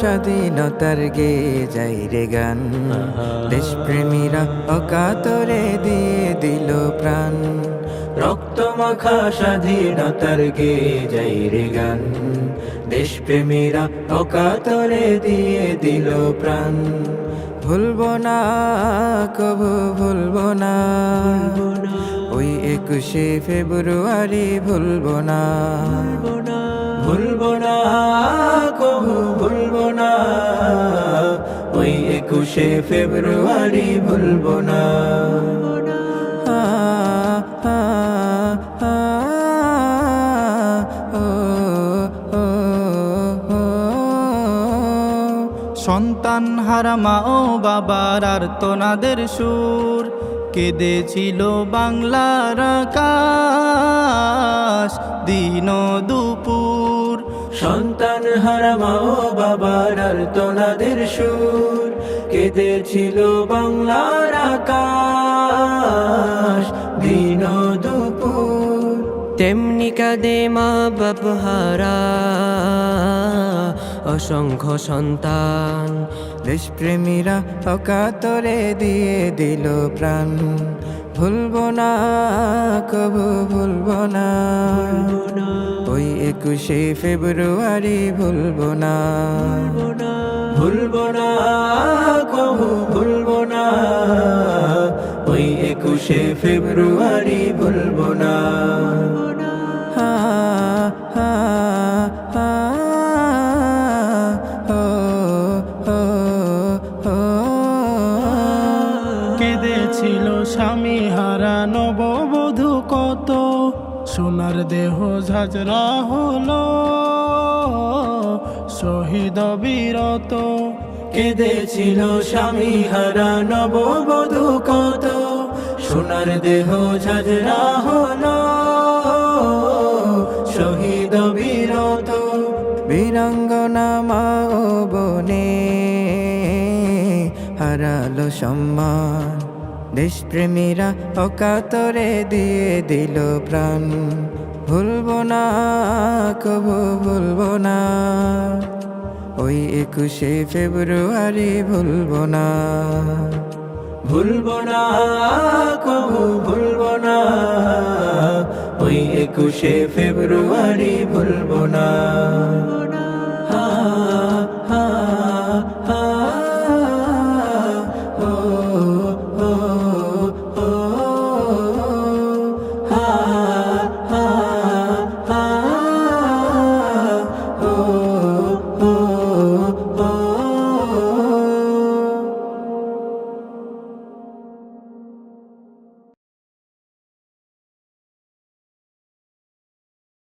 স্বাধীনতার গে যাই রে গান। দেশপ্রেমীরা অকাতরে দিয়ে রক্ত মাখা স্বাধীনতার গে যাই রে গান। দেশপ্রেমীরা অকাতরে দিয়ে দিল প্রাণ। ভুলবো না, কবু ভুলবো না। ওই একুশে ফেব্রুয়ারি ভুলবো না। ভুলবো না, কবু ভুলবো না। ওই একুশে ফেব্রুয়ারি ভুলবো না। সন্তান হারা মা ও বাবার আর তোনাদের সুর। কেঁদেছিল বাংলার আকাশ দিন দুপুর। সন্তান হারামা ও বাবার আর তোনাদের সুর। কেঁদেছিল বাংলার আকাশ দিন দুপুর। তেমনি কাঁদে মা বাপ হারা। অসংখ্য সন্তান। দেশপ্রেমীরা অকাতরে দিয়ে দিল প্রাণ। ভুলবো না, কবু ভুলবো না। ওই একুশে ফেব্রুয়ারি ভুলবো না। ভুলবো না, কবু ভুলবো না। ওই একুশে ফেব্রুয়ারি ভুলবো না। স্বামী হারা নববধূ কত? সোনার দেহ ঝাঁঝরা হলো, শহীদ বীরত। কেঁদেছিল স্বামী হারা নববধূ কত? সোনার দেহ ঝাঁঝরা হলো, শহীদ বীরত। বীরাঙ্গনা মা বনে হারালো সম্মান। দেশপ্রেমীরা অকাতরে দিয়ে দিল প্রাণ। ভুলবো না, কবু ভুলবো না। ওই একুশে ফেব্রুয়ারি ভুলবো না। ভুলবো না, কবু ভুলবো না। ওই একুশে ফেব্রুয়ারি ভুলবো না। Oh.